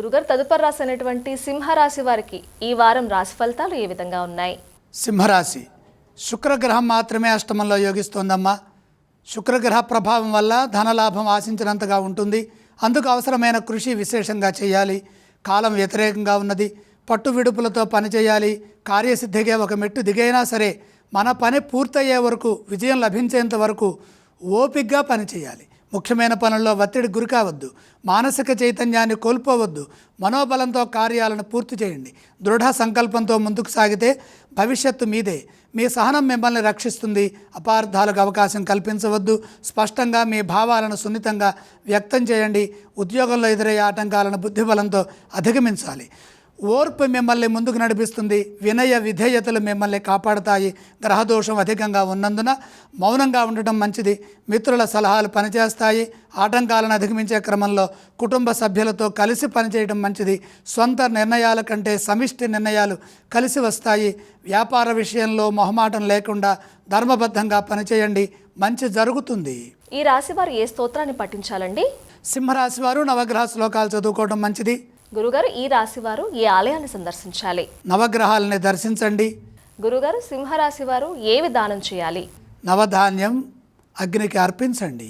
గురుగారు తదుపరి రాశి అనేటువంటి సింహరాశి వారికి ఈ వారం రాశి ఫలితాలు ఏ విధంగా ఉన్నాయి? సింహరాశి శుక్రగ్రహం మాత్రమే అష్టమంలో యోగిస్తోందమ్మా. శుక్రగ్రహ ప్రభావం వల్ల ధనలాభం ఆశించినంతగా ఉంటుంది. అందుకు అవసరమైన కృషి విశేషంగా చేయాలి. కాలం వ్యతిరేకంగా ఉన్నది. పట్టు విడుపులతో పని చేయాలి. కార్యసిద్ధిగా ఒక మెట్టు దిగైనా సరే మన పని పూర్తయ్యే వరకు విజయం లభించేంత వరకు ఓపిగ్గా పని చేయాలి. ముఖ్యమైన పనుల్లో ఒత్తిడి గురి కావద్దు. మానసిక చైతన్యాన్ని కోల్పోవద్దు. మనోబలంతో కార్యాలను పూర్తి చేయండి. దృఢ సంకల్పంతో ముందుకు సాగితే భవిష్యత్తు మీదే. మీ సహనం మిమ్మల్ని రక్షిస్తుంది. అపార్థాలకు అవకాశం కల్పించవద్దు. స్పష్టంగా మీ భావాలను సున్నితంగా వ్యక్తం చేయండి. ఉద్యోగంలో ఎదురయ్యే ఆటంకాలను బుద్ధిబలంతో అధిగమించాలి. ఓర్పు మిమ్మల్ని ముందుకు నడిపిస్తుంది వినయ విధేయతలు మిమ్మల్ని కాపాడుతాయి. గ్రహదోషం అధికంగా ఉన్నందున మౌనంగా ఉండటం మంచిది. మిత్రుల సలహాలు పనిచేస్తాయి. ఆటంకాలను అధిగమించే క్రమంలో కుటుంబ సభ్యులతో కలిసి పనిచేయడం మంచిది. సొంత నిర్ణయాల కంటే సమిష్టి నిర్ణయాలు కలిసి వస్తాయి. వ్యాపార విషయంలో మొహమాటం లేకుండా ధర్మబద్ధంగా పనిచేయండి. మంచి జరుగుతుంది. ఈ రాశి వారు ఏ స్తోత్రాన్ని పఠించాలండి? సింహరాశి వారు నవగ్రహ శ్లోకాలు చదువుకోవడం మంచిది. గురుగారు ఈ రాశి వారు ఏ ఆలయాన్ని సందర్శించాలి? నవగ్రహాలని దర్శించండి. గురుగారు సింహరాశి వారు ఏవి దానం చేయాలి? నవధాన్యం అగ్నికి అర్పించండి.